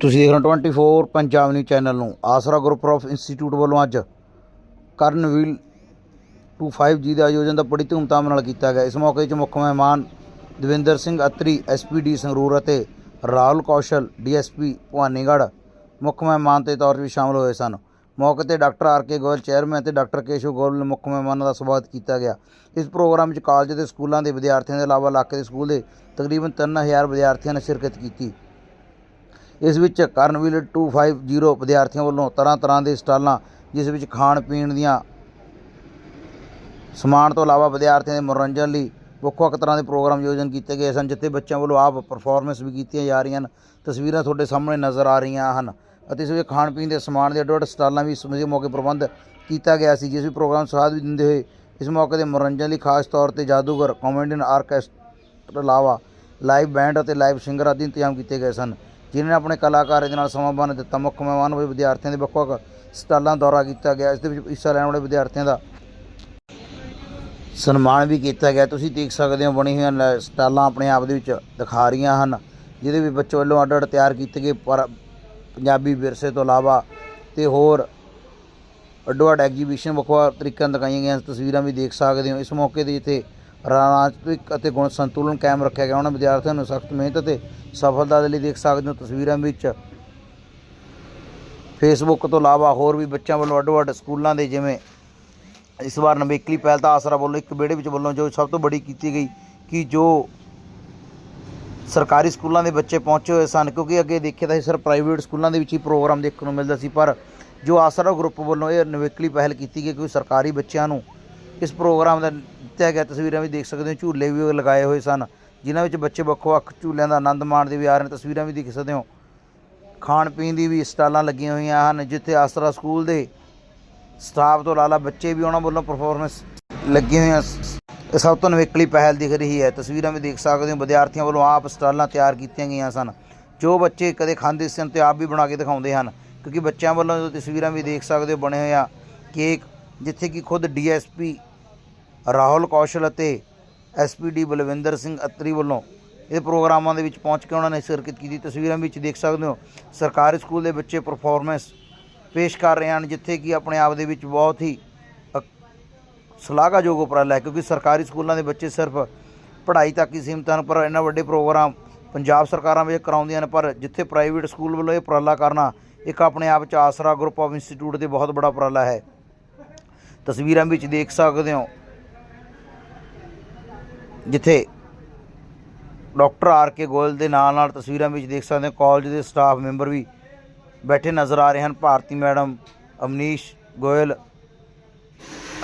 ਤੁਸੀਂ ਦੇਖ ਰਹੇ ਹੋ 24 ਪੰਜਾਬ ਨਿਊਜ਼ ਚੈਨਲ ਨੂੰ। ਆਸਰਾ ਗਰੁੱਪ ਆਫ ਇੰਸਟੀਚਿਊਟ ਵੱਲੋਂ ਅੱਜ ਕਰਨਵੀਲ 25 ਜੀ ਦੇ ਆਯੋਜਨ ਦਾ ਬੜੀ ਧੂਮਧਾਮ ਨਾਲ ਕੀਤਾ ਗਿਆ। ਇਸ ਮੌਕੇ 'ਚ ਮੁੱਖ ਮਹਿਮਾਨ ਦਵਿੰਦਰ ਸਿੰਘ ਅਤਰੀ ਐਸਪੀਡੀ ਸੰਗਰੂਰ ਅਤੇ ਰਾਹੁਲ ਕੌਸ਼ਲ ਡੀਐਸਪੀ ਭਵਾਨੀਗੜ੍ਹ ਮੁੱਖ ਮਹਿਮਾਨ ਦੇ ਤੌਰ 'ਤੇ ਵੀ ਸ਼ਾਮਲ ਹੋਏ ਸਨ। ਮੌਕੇ ਤੇ doctor R K Goyal, chairman ਅਤੇ ਡਾਕਟਰ ਕੇਸ਼ਵ ਗੋਇਲ ਨੇ ਮੁੱਖ ਮਹਿਮਾਨਾਂ ਦਾ ਸਵਾਗਤ ਕੀਤਾ ਗਿਆ। ਇਸ ਪ੍ਰੋਗਰਾਮ ਵਿੱਚ ਕਾਲਜ ਦੇ ਸਕੂਲਾਂ ਦੇ ਵਿਦਿਆਰਥੀਆਂ ਦੇ ਇਲਾਵਾ ਇਲਾਕੇ ਦੇ ਸਕੂਲ ਦੇ ਤਕਰੀਬਨ 3000 ਵਿਦਿਆਰਥੀਆਂ ਨੇ ਸ਼ਿਰਕਤ ਕੀਤੀ। ਇਸ ਵਿੱਚ ਕਰਨਵੀਲ 250 ਵਿਦਿਆਰਥੀਆਂ ਵੱਲੋਂ ਤਰ੍ਹਾਂ ਤਰ੍ਹਾਂ ਦੇ ਸਟਾਲਾਂ, ਜਿਸ ਵਿੱਚ ਖਾਣ ਪੀਣ ਦੀਆਂ ਸਮਾਨ ਤੋਂ ਇਲਾਵਾ ਵਿਦਿਆਰਥੀਆਂ ਦੇ ਮਨੋਰੰਜਨ ਲਈ ਵੱਖ ਵੱਖ ਤਰ੍ਹਾਂ ਦੇ ਪ੍ਰੋਗਰਾਮ ਆਯੋਜਨ ਕੀਤੇ ਗਏ ਸਨ, ਜਿੱਥੇ ਬੱਚਿਆਂ ਵੱਲੋਂ ਆਪ ਪਰਫਾਰਮੈਂਸ ਵੀ ਕੀਤੀਆਂ ਜਾ ਰਹੀਆਂ ਹਨ। ਤਸਵੀਰਾਂ ਤੁਹਾਡੇ ਸਾਹਮਣੇ ਨਜ਼ਰ ਆ ਰਹੀਆਂ ਹਨ ਅਤੇ ਇਸ ਵਿੱਚ ਖਾਣ ਪੀਣ ਦੇ ਸਮਾਨ ਦੇ ਅੱਡੋ ਅੱਡ ਸਟਾਲਾਂ ਵੀ ਇਸ ਮੌਕੇ ਪ੍ਰਬੰਧ ਕੀਤਾ ਗਿਆ ਸੀ, ਜਿਸ ਵੀ ਪ੍ਰੋਗਰਾਮ ਸਾਥ ਵੀ ਦਿੰਦੇ ਹੋਏ ਇਸ ਮੌਕੇ ਦੇ ਮਨੋਰੰਜਨ ਲਈ ਖਾਸ ਤੌਰ ਤੇ ਜਾਦੂਗਰ, ਕਾਮੇਡੀਅਨ ਆਰਕੈਸਟਰ ਇਲਾਵਾ ਲਾਈਵ ਬੈਂਡ ਅਤੇ ਲਾਈਵ ਸਿੰਗਰ ਆਦਿ ਇੰਤਜ਼ਾਮ ਕੀਤੇ ਗਏ ਸਨ। ਜਿਨ੍ਹਾਂ ਨੇ ਆਪਣੇ ਕਲਾਕਾਰ ਦੇ ਨਾਲ ਸਮਾਂ ਬੰਨ੍ਹ ਦਿੱਤਾ। ਮੁੱਖ ਮਹਿਮਾਨ ਹੋਏ ਵਿਦਿਆਰਥੀਆਂ ਦੇ ਵੱਖ ਵੱਖ ਸਟਾਲਾਂ ਦਾ ਦੌਰਾ ਕੀਤਾ ਗਿਆ, ਇਸ ਦੇ ਵਿੱਚ ਹਿੱਸਾ ਲੈਣ ਵਾਲੇ ਵਿਦਿਆਰਥੀਆਂ ਦਾ ਸਨਮਾਨ ਵੀ ਕੀਤਾ ਗਿਆ। ਤੁਸੀਂ ਦੇਖ ਸਕਦੇ ਹੋ ਬਣੀ ਹੋਈਆਂ ਲੈ- ਸਟਾਲਾਂ ਆਪਣੇ ਆਪ ਦੇ ਵਿੱਚ ਦਿਖਾ ਰਹੀਆਂ ਹਨ, ਜਿਹਦੇ ਵਿੱਚ ਬੱਚੇ ਵੱਲੋਂ ਅੱਡ ਅੱਡ ਤਿਆਰ ਕੀਤੇ ਗਏ ਪਰ ਪੰਜਾਬੀ ਵਿਰਸੇ ਤੋਂ ਇਲਾਵਾ ਤੇ ਹੋਰ ਅੱਡੋ ਅੱਡ ਐਗਜੀਬਿਸ਼ਨ ਵੱਖ ਵੱਖ ਤਰੀਕਿਆਂ ਦਿਖਾਈਆਂ ਗਈਆਂ ਤਸਵੀਰਾਂ ਵੀ ਦੇਖ ਸਕਦੇ ਹੋ। ਇਸ ਮੌਕੇ ਤੇ ਜਿੱਥੇ ਰਾਜਨੀਤਿਕ ਅਤੇ ਗੁਣ ਸੰਤੁਲਨ ਕਾਇਮ ਰੱਖਿਆ ਗਿਆ। ਉਹਨਾਂ ਵਿਦਿਆਰਥੀਆਂ ਨੂੰ ਸਖਤ ਮਿਹਨਤ ਅਤੇ ਸਫਲਤਾ ਦੇ ਲਈ ਦੇਖ ਸਕਦੇ ਹੋ ਤਸਵੀਰਾਂ ਵਿੱਚ। ਫੇਸਬੁੱਕ ਤੋਂ ਇਲਾਵਾ ਹੋਰ ਵੀ ਬੱਚਿਆਂ ਵੱਲੋਂ ਅੱਡੋ ਅੱਡ ਸਕੂਲਾਂ ਦੇ ਜਿਵੇਂ ਇਸ ਵਾਰ ਨਵੇਕਲੀ ਪਹਿਲ ਤਾਂ ਆਸਰਾ ਵੱਲੋਂ ਇੱਕ ਵਿਹੜੇ ਵਿੱਚ ਵੱਲੋਂ ਜੋ ਸਭ ਤੋਂ ਬੜੀ ਕੀਤੀ ਗਈ ਕਿ ਜੋ ਸਰਕਾਰੀ ਸਕੂਲਾਂ ਦੇ ਬੱਚੇ ਪਹੁੰਚੇ ਹੋਏ ਸਨ, ਕਿਉਂਕਿ ਅੱਗੇ ਦੇਖਿਆ ਤਾਂ ਸੀ ਸਰ ਪ੍ਰਾਈਵੇਟ ਸਕੂਲਾਂ ਦੇ ਵਿੱਚ ਹੀ ਪ੍ਰੋਗਰਾਮ ਦੇਖਣ ਨੂੰ ਮਿਲਦਾ ਸੀ, ਪਰ ਜੋ ਆਸਰਾ ਗਰੁੱਪ ਵੱਲੋਂ ਇਹ ਨਵੇਕਲੀ ਪਹਿਲ ਕੀਤੀ ਗਈ ਕਿ ਸਰਕਾਰੀ ਬੱਚਿਆਂ ਨੂੰ ਇਸ ਪ੍ਰੋਗਰਾਮ ਦਾ ਦਿੱਤਾ ਗਿਆ ਤਸਵੀਰਾਂ ਵੀ ਦੇਖ ਸਕਦੇ ਹੋ, ਝੂਲੇ ਵੀ ਲਗਾਏ ਹੋਏ ਸਨ, ਜਿਨ੍ਹਾਂ ਵਿੱਚ ਬੱਚੇ ਵੱਖੋ ਵੱਖ ਝੂਲਿਆਂ ਦਾ ਆਨੰਦ ਮਾਣਦੇ ਵੀ ਆ ਰਹੇ ਨੇ, ਤਸਵੀਰਾਂ ਵੀ ਦੇਖ ਸਕਦੇ ਹੋ। ਖਾਣ ਪੀਣ ਦੀ ਵੀ ਸਟਾਲਾਂ ਲੱਗੀਆਂ ਹੋਈਆਂ ਹਨ, ਜਿੱਥੇ ਆਸਰਾ ਸਕੂਲ ਦੇ ਸਟਾਫ ਤੋਂ ਇਲਾਵਾ ਬੱਚੇ ਵੀ ਉਹਨਾਂ ਵੱਲੋਂ ਪਰਫਾਰਮੈਂਸ ਲੱਗੀਆਂ ਹੋਈਆਂ ਸ- ਇਹ ਸਭ ਤੋਂ ਨਵੇਕਲੀ ਪਹਿਲ ਦਿਖ ਰਹੀ ਹੈ। ਤਸਵੀਰਾਂ ਵੀ ਦੇਖ ਸਕਦੇ ਹੋ, ਵਿਦਿਆਰਥੀਆਂ ਵੱਲੋਂ ਆਪ ਸਟਾਲਾਂ ਤਿਆਰ ਕੀਤੀਆਂ ਗਈਆਂ ਸਨ। ਜੋ ਬੱਚੇ ਕਦੇ ਖਾਂਦੇ ਸਨ ਤੇ ਆਪ ਵੀ ਬਣਾ ਕੇ ਦਿਖਾਉਂਦੇ ਹਨ, ਕਿਉਂਕਿ ਬੱਚਿਆਂ ਵੱਲੋਂ ਤਸਵੀਰਾਂ ਵੀ ਦੇਖ ਸਕਦੇ ਹੋ, ਬਣੇ ਹੋਏ ਆ ਕੇਕ, ਜਿੱਥੇ ਕਿ ਖੁਦ ਡੀਐਸਪੀ ਰਾਹੁਲ ਕੌਸ਼ਲ ਅਤੇ ਐਸਪੀਡੀ ਬਲਵਿੰਦਰ ਸਿੰਘ ਅਤਰੀ ਵੱਲੋਂ ਇਹ ਪ੍ਰੋਗਰਾਮਾਂ ਦੇ ਵਿੱਚ ਪਹੁੰਚ ਕੇ ਉਹਨਾਂ ਨੇ ਸ਼ਿਰਕਤ ਕੀਤੀ। ਤਸਵੀਰਾਂ ਵਿੱਚ ਦੇਖ ਸਕਦੇ ਹੋ, ਸਰਕਾਰੀ ਸਕੂਲ ਦੇ ਬੱਚੇ ਪਰਫਾਰਮੈਂਸ ਪੇਸ਼ ਕਰ ਰਹੇ ਹਨ, ਜਿੱਥੇ ਕਿ ਆਪਣੇ ਆਪ ਦੇ ਵਿੱਚ ਬਹੁਤ ਹੀ, ਅ- ਸ਼ਲਾਘਾਯੋਗ ਉਪਰਾਲਾ ਹੈ, ਕਿਉਂਕਿ ਸਰਕਾਰੀ ਸਕੂਲਾਂ ਦੇ ਬੱਚੇ ਸਿਰਫ ਪੜ੍ਹਾਈ ਤੱਕ ਹੀ ਸੀਮਤ ਹਨ, ਪਰ ਇੰਨਾ ਵੱਡੇ ਪ੍ਰੋਗਰਾਮ ਪੰਜਾਬ ਸਰਕਾਰਾਂ ਵਿੱਚ ਕਰਾਉਂਦੀਆਂ ਨੇ ਪਰ ਜਿੱਥੇ ਪ੍ਰਾਈਵੇਟ ਸਕੂਲ ਵੱਲੋਂ ਇਹ ਉਪਰਾਲਾ ਕਰਨਾ ਇੱਕ ਆਪਣੇ ਆਪ ਚ ਆਸਰਾ ਗਰੁੱਪ ਆਫ ਇੰਸਟੀਚਿਊਟ ਦੇ ਬਹੁਤ ਬੜਾ ਉਪਰਾਲਾ ਹੈ। ਤਸਵੀਰਾਂ ਵਿੱਚ ਦੇਖ ਸਕਦੇ ਹੋ ਜਿੱਥੇ ਡਾਕਟਰ ਆਰ ਕੇ ਗੋਇਲ ਦੇ ਨਾਲ ਨਾਲ ਤਸਵੀਰਾਂ ਵਿੱਚ ਦੇਖ ਸਕਦੇ ਹੋ ਕਾਲਜ ਦੇ ਸਟਾਫ ਮੈਂਬਰ ਵੀ ਬੈਠੇ ਨਜ਼ਰ ਆ ਰਹੇ ਹਨ, ਭਾਰਤੀ ਮੈਡਮ ਅਮਨੀਸ਼ ਗੋਇਲ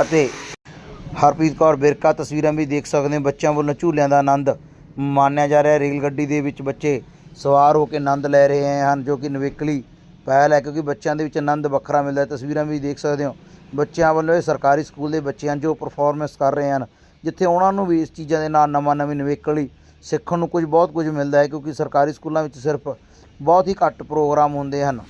ਅਤੇ ਹਰਪ੍ਰੀਤ ਕੌਰ ਬਿਰਕਾ ਤਸਵੀਰਾਂ ਵੀ ਦੇਖ ਸਕਦੇ ਹੋ, ਬੱਚਿਆਂ ਵੱਲੋਂ ਝੂਲਿਆਂ ਦਾ ਆਨੰਦ ਮਾਣਿਆ ਜਾ ਰਿਹਾ ਰੇਲ ਗੱਡੀ ਦੇ ਵਿੱਚ ਬੱਚੇ ਸਵਾਰ ਹੋ ਕੇ ਆਨੰਦ ਲੈ ਰਹੇ ਹਨ, ਜੋ ਕਿ ਨਵੇਕਲੀ ਪਹਿਲ ਹੈ, ਕਿਉਂਕਿ ਬੱਚਿਆਂ ਦੇ ਵਿੱਚ ਆਨੰਦ ਵੱਖਰਾ ਮਿਲਦਾ ਤਸਵੀਰਾਂ ਵੀ ਦੇਖ ਸਕਦੇ ਹੋ। ਬੱਚਿਆਂ ਵੱਲੋਂ ਇਹ ਸਰਕਾਰੀ ਸਕੂਲ ਦੇ ਬੱਚੇ ਹਨ ਜੋ ਪਰਫਾਰਮੈਂਸ ਕਰ ਰਹੇ ਹਨ ਜਿੱਥੇ ਉਹਨਾਂ ਨੂੰ ਵੀ ਇਸ ਚੀਜ਼ਾਂ ਦੇ ਨਾਲ ਨਵਾਂ ਨਵੀਂ ਨਿਵੇਕਲੀ ਸਿੱਖਣ ਨੂੰ ਕੁਝ ਬਹੁਤ ਕੁਝ ਮਿਲਦਾ ਹੈ, ਕਿਉਂਕਿ ਸਰਕਾਰੀ ਸਕੂਲਾਂ ਵਿੱਚ ਸਿਰਫ ਬਹੁਤ ਹੀ ਘੱਟ ਪ੍ਰੋਗਰਾਮ ਹੁੰਦੇ ਹਨ।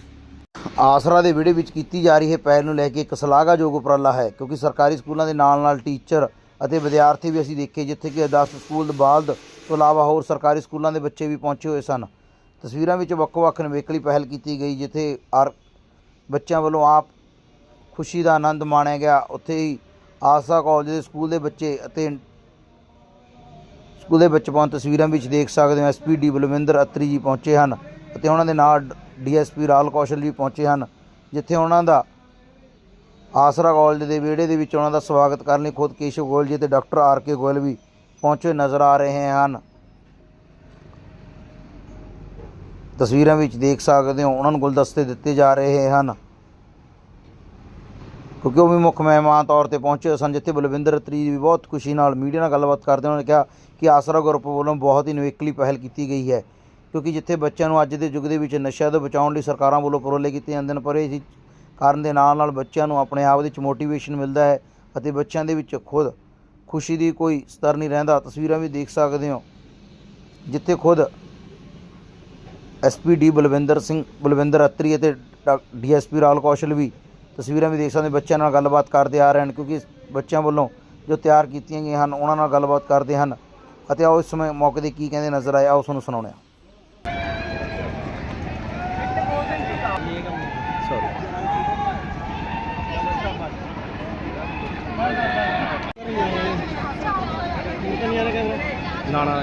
ਆਸਰਾ ਦੇ ਵਿੜੇ ਵਿੱਚ ਕੀਤੀ ਜਾ ਰਹੀ ਹੈ ਪਹਿਲ ਨੂੰ ਲੈ ਕੇ ਇੱਕ ਸ਼ਲਾਘਾਯੋਗ ਉਪਰਾਲਾ ਹੈ, ਕਿਉਂਕਿ ਸਰਕਾਰੀ ਸਕੂਲਾਂ ਦੇ ਨਾਲ ਨਾਲ ਟੀਚਰ ਅਤੇ ਵਿਦਿਆਰਥੀ ਵੀ ਅਸੀਂ ਦੇਖੇ, ਜਿੱਥੇ ਕਿ ਅਰਦਾਸ ਸਕੂਲ ਬਾਲਦ ਤੋਂ ਇਲਾਵਾ ਹੋਰ ਸਰਕਾਰੀ ਸਕੂਲਾਂ ਦੇ ਬੱਚੇ ਵੀ ਪਹੁੰਚੇ ਹੋਏ ਸਨ। ਤਸਵੀਰਾਂ ਵਿੱਚ ਵੱਖ-ਵੱਖ ਨਿਵੇਕਲੀ ਪਹਿਲ ਕੀਤੀ ਗਈ, ਜਿੱਥੇ ਆਰ ਬੱਚਿਆਂ ਵੱਲੋਂ ਆਪ ਖੁਸ਼ੀ ਦਾ ਆਨੰਦ ਮਾਣਿਆ ਗਿਆ। ਉੱਥੇ ਹੀ ਆਸਾ ਕਾਲਜ ਦੇ ਸਕੂਲ ਦੇ ਬੱਚੇ ਅਤੇ ਸਕੂਲ ਦੇ ਬੱਚੇ ਪਹੁੰਚ ਤਸਵੀਰਾਂ ਵਿੱਚ ਦੇਖ ਸਕਦੇ ਹੋ ਐਸਪੀਡੀ ਬਲਵਿੰਦਰ ਅਤਰੀ ਜੀ ਪਹੁੰਚੇ ਹਨ ਅਤੇ ਉਹਨਾਂ ਦੇ ਨਾਲ ਡੀਐਸਪੀ ਰਾਲ ਕੌਸ਼ਲ ਜੀ ਪਹੁੰਚੇ ਹਨ, ਜਿੱਥੇ ਉਹਨਾਂ ਦਾ ਆਸਰਾ ਕਾਲਜ ਦੇ ਵਿਹੜੇ ਦੇ ਵਿੱਚ ਉਹਨਾਂ ਦਾ ਸਵਾਗਤ ਕਰਨ ਲਈ ਖੁਦ ਕੇਸ਼ਵ ਗੋਇਲ ਜੀ ਤੇ ਡਾਕਟਰ ਆਰ ਕੇ ਗੋਇਲ ਵੀ ਪਹੁੰਚੇ ਨਜ਼ਰ ਆ ਰਹੇ ਹਨ। ਤਸਵੀਰਾਂ ਵਿੱਚ ਦੇਖ ਸਕਦੇ ਹੋ ਉਹਨਾਂ ਨੂੰ ਗੁਲਦਸਤੇ ਦਿੱਤੇ ਜਾ ਰਹੇ ਹਨ। ਕਿਉਂਕਿ ਉਹ ਵੀ ਮੁੱਖ ਮਹਿਮਾਨ ਤੌਰ ਤੇ ਪਹੁੰਚੇ ਸਨ, ਜਿੱਥੇ ਬਲਵਿੰਦਰ ਅਤਰੀ ਵੀ ਬਹੁਤ ਖੁਸ਼ੀ ਨਾਲ ਮੀਡੀਆ ਨਾਲ ਗੱਲਬਾਤ ਕਰਦੇ ਉਹਨਾਂ ਨੇ ਕਿਹਾ ਕਿ ਆਸਰਾ ਗਰੁੱਪ ਵੱਲੋਂ ਬਹੁਤ ਹੀ ਨਵੇਕਲੀ ਪਹਿਲ ਕੀਤੀ ਗਈ ਹੈ, ਕਿਉਂਕਿ ਜਿੱਥੇ ਬੱਚਿਆਂ ਨੂੰ ਅੱਜ ਦੇ ਯੁੱਗ ਦੇ ਵਿੱਚ ਨਸ਼ਿਆਂ ਤੋਂ ਬਚਾਉਣ ਲਈ ਸਰਕਾਰਾਂ ਵੱਲੋਂ ਉਪਰਾਲੇ ਕੀਤੇ ਜਾਂਦੇ ਨੇ, ਪਰ ਇਸ ਕਾਰਨ ਦੇ ਨਾਲ ਨਾਲ ਬੱਚਿਆਂ ਨੂੰ ਆਪਣੇ ਆਪ ਵਿੱਚ ਮੋਟੀਵੇਸ਼ਨ ਮਿਲਦਾ ਹੈ ਅਤੇ ਬੱਚਿਆਂ ਦੇ ਵਿੱਚ ਖੁਦ ਖੁਸ਼ੀ ਦੀ ਕੋਈ ਸਤਰ ਨਹੀਂ ਰਹਿੰਦਾ। ਤਸਵੀਰਾਂ ਵੀ ਦੇਖ ਸਕਦੇ ਹੋ, ਜਿੱਥੇ ਖੁਦ ਐਸਪੀਡੀ ਬਲਵਿੰਦਰ ਸਿੰਘ, ਬਲਵਿੰਦਰ ਅਤਰੀ ਅਤੇ ਡੀਐਸਪੀ ਰਾਲ ਕੌਸ਼ਲ ਵੀ ਤਸਵੀਰਾਂ ਵੀ ਦੇਖ ਸਕਦੇ ਬੱਚਿਆਂ ਨਾਲ ਗੱਲਬਾਤ ਕਰਦੇ ਆ ਰਹੇ ਹਨ ਕਿਉਂਕਿ ਬੱਚਿਆਂ ਵੱਲੋਂ ਜੋ ਤਿਆਰ ਕੀਤੀਆਂ ਗਈਆਂ ਹਨ ਉਹਨਾਂ ਨਾਲ ਗੱਲਬਾਤ ਕਰਦੇ ਹਨ। ਅਤੇ ਆਓ ਇਸ ਸਮੇਂ ਮੌਕੇ ਤੇ ਕੀ ਕਹਿੰਦੇ ਨਜ਼ਰ ਆਇਆ ਉਸ ਨੂੰ ਸੁਣਾਉਣਾ ਨਾ ਨਾ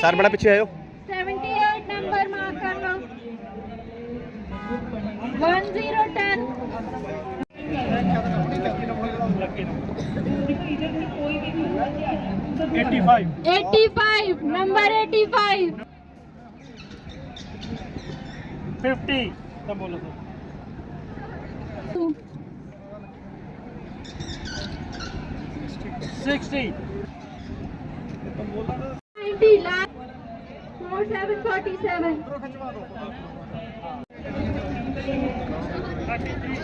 ਸਰ ਬੜਾ ਪਿੱਛੇ ਆਇਓ 78 ਨੰਬਰ ਮਾਰਕ ਕਰ ਲਓ 1010 85 85 ਨੰਬਰ 85 50 ਤਾਂ ਬੋਲੋ 60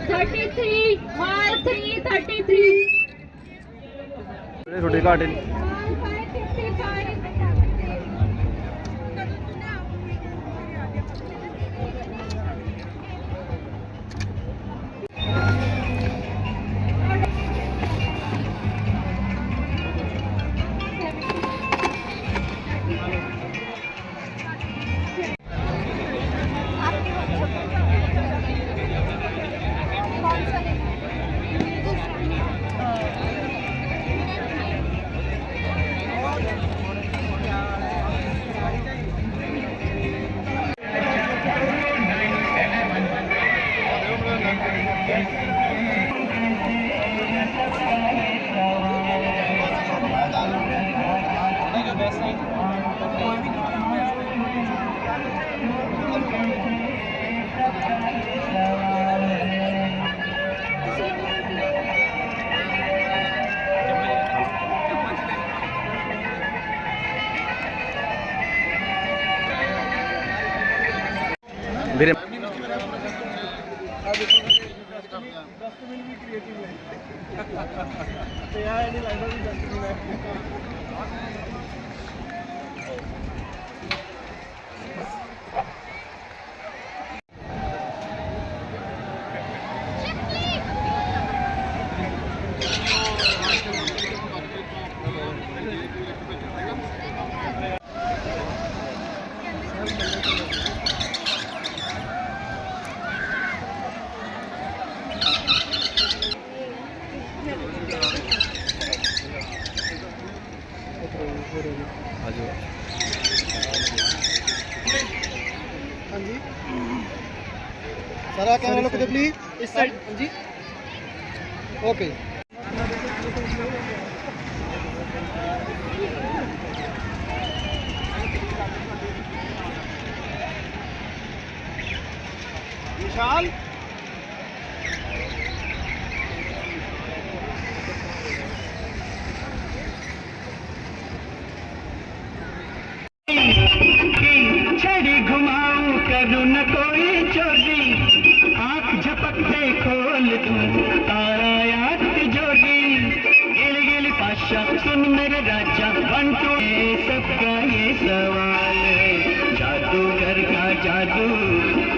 33 ਮਾਰ 3 33 ਤੁਹਾਡੇ ਘਾਟੇ ਤੇ ਆ ਨਹੀਂ ਲੱਗਦਾ ਵੀ ਜੱਟ ਨੂੰ ਲੈ ਸਾਰਾ ਕੈਮਰਾ ਲੁੱਕ ਦੇ ਪਲੀਜ਼ ਇਸ ਸਾਈਡ ਹਾਂਜੀ। राजा वन टू ये सबका ये सवाल है जादूगर का जादू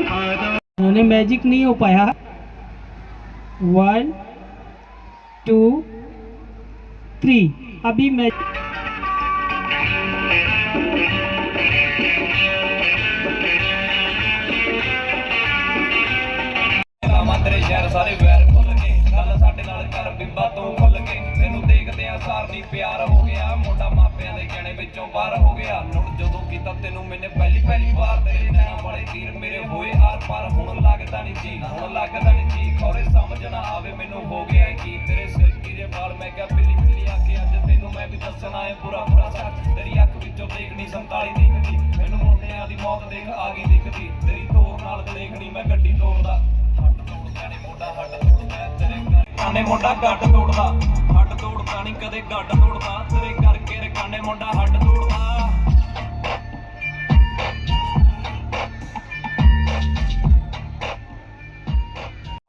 हाथों उन्होंने मैजिक नहीं हो पाया वन टू थ्री अभी मैं ਰਾਮਾ ਤੇਰੇ ਸ਼ਹਿਰ ਸਾਰੇ ਵੈਰ ਭੁੱਲ ਗਏ ਗੱਲ ਸਾਡੇ ਨਾਲ ਕਰ ਬਿੰਬਾ ਤੋਂ ਖੁੱਲ ਗਏ ਤੈਨੂੰ ਦੇਖਦੇ ਆ ਸਾਰ ਦੀ ਪਿਆਰ ਹੋ ਗਿਆ ਮੁੰਡਾ ਮਾਪਿਆਂ ਦੇ ਗਹਿਣੇ ਵਿੱਚੋਂ ਬਾਹਰ ਹੋ ਗਿਆ। ਲੁੜ ਜਦੋਂ ਕੀਤਾ ਤੈਨੂੰ ਮੈਨੇ ਪਹਿਲੀ ਪਹਿਲੀ ਵਾਰ। ਤੇਰੇ ਨੈਣ ਵਾਲੇ ਤੀਰ ਮੇਰੇ ਹੋਏ ਆਰ ਪਾਰ। ਹੁਣ ਲੱਗਦਾ ਨਹੀਂ ਜੀ, ਹੁਣ ਲੱਗਦਾ ਨਹੀਂ ਜੀ। ਖੌਰੇ ਸਮਝ ਨਾ ਆਵੇ ਮੈਨੂੰ ਹੋ ਗਿਆ ਕੀ। ਤੇਰੇ ਸਿਲਕੀ ਦੇ ਵਾਲ ਮੈਂ ਕਿਹਾ ਬਿੱਲੀ ਬਿੱਲੀ ਆ ਕੇ ਅੱਜ ਤੈਨੂੰ ਮੈਂ ਵੀ ਦੱਸਣਾ ਏ ਪੂਰਾ ਪੂਰਾ ਸੱਚ ਤੇਰੀ ਅੱਖ ਵਿੱਚੋਂ ਦੇਖਣੀ 47 ਦਿਖਦੀ। ਮੈਨੂੰ ਮੁੰਡਿਆਂ ਦੀ ਮੌਤ ਦੇਖ ਆ ਗਈ ਦਿਖਦੀ। ਤੇਰੀ ਤੋਰ ਨਾਲ ਦੇਖਣੀ ਮੈਂ ਗੱਡੀ ਤੋੜਦਾ। ਹੱਟ ਤੋੜਦਾ ਨੀ ਮੋਢਾ, ਹੱਟ ਤੋੜਦਾ। ਤੇਰੇ ਕਾਨੇ ਮੋਢਾ ਗੱਡ ਤੋੜਦਾ। ਕਦੇ ਗੱਡ ਤੋੜਦਾ, ਤੇਰੇ ਕਰਕੇ ਰਕਾਨੇ ਮੋਢਾ ਹੱਟ ਤੋੜਦਾ।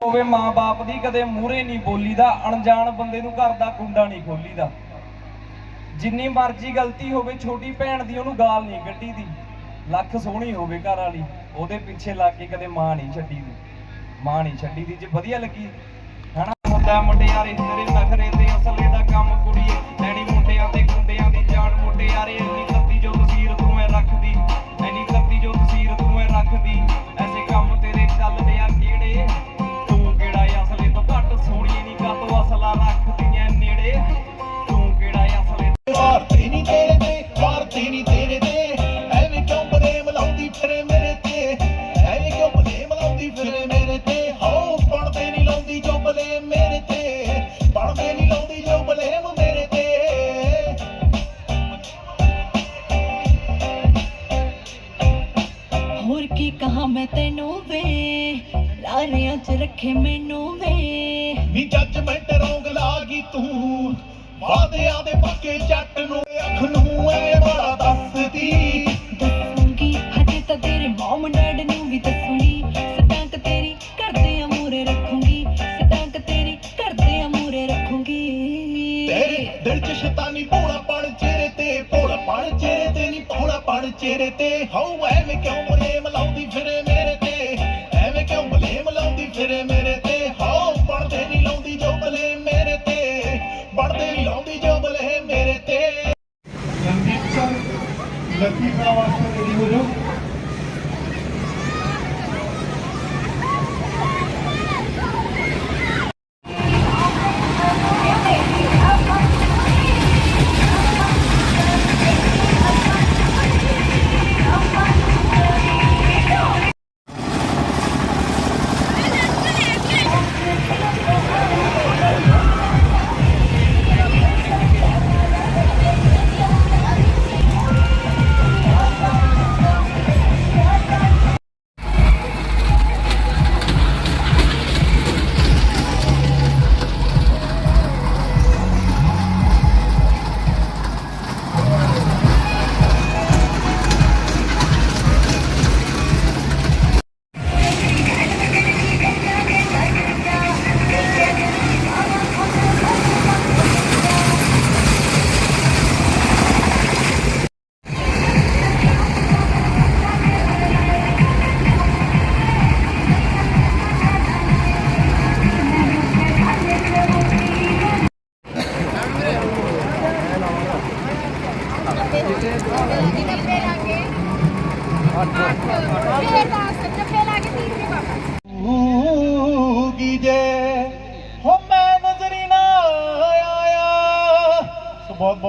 ਹੋਵੇ ਮਾਂ-ਬਾਪ ਦੀ ਕਦੇ ਮੂਹਰੇ ਨਹੀਂ ਬੋਲੀਦਾ, ਅਣਜਾਣ ਬੰਦੇ ਨੂੰ ਘਰ ਦਾ ਕੁੰਡਾ ਨਹੀਂ ਖੋਲੀਦਾ। ਜਿੰਨੀ ਮਰਜ਼ੀ ਗਲਤੀ ਹੋਵੇ, ਛੋਟੀ ਭੈਣ ਦੀ ਉਹਨੂੰ ਗਾਲ ਨਹੀਂ ਕੱਢੀ ਦੀ ਲੱਖ ਸੋਹਣੀ ਹੋਵੇ ਘਰ ਵਾਲੀ, ਉਹਦੇ ਪਿੱਛੇ ਲੱਗ ਕੇ ਕਦੇ ਮਾਂ ਨਹੀਂ ਛੱਡੀ ਦੀ ਮਾਂ ਨਹੀਂ ਛੱਡੀ ਦੀ ਜੇ ਵਧੀਆ ਲੱਗੀ ਹਨਾ ਹੁੰਦਾ ਮੁੰਡਿਆਰੇ ਤੇਰੇ ਨਖਰੇ ਤੇ ਅਸਲੇ ਦਾ ਕੰਮ ਕੁੜੀਏ। ਲੈਣੀ ਮੁੰਡਿਆਂ ਤੇ ਗੁੰਡਿਆਂ ਦੀ ਜਾਨ ਮੁੰਡਿਆਰੇ ਦਿਲ ਚ ਸ਼ੈਤਾਨੀ ਭੋਲਾ ਪਣ ਚਿਹਰੇ ਤੇ, ਭੋਲਾ ਪਣ ਚਿਹਰੇ ਤੇ ਨਹੀਂ ਭੋਲਾ ਪਣ ਚਿਹਰੇ ਤੇ। ਹਉ, ਐਵੇਂ ਕਿਉਂ ਬਲੇਮ ਲਾਉਂਦੀ ਫਿਰੇ ਮੇਰੇ ਤੇ? ਐਵੇਂ ਕਿਉਂ ਬਲੇਮ ਲਾਉਂਦੀ ਫਿਰੇ ਮੇਰੇ ਤੇ? ਹਉ, ਪੜਦੇ ਨਹੀਂ ਲਾਉਂਦੀ ਜੋ ਬਲੇਮ ਮੇਰੇ ਤੇ। ਪੜਦੇ ਨਹੀਂ ਲਾਉਂਦੀ ਜੋ ਬਲੇਮ ਮੇਰੇ ਤੇ। ਰਣਦੀਪ ਸਰ ਲੱਕੀ ਭਰਾ ਰੈਡੀ ਹੋ ਜਾਓ।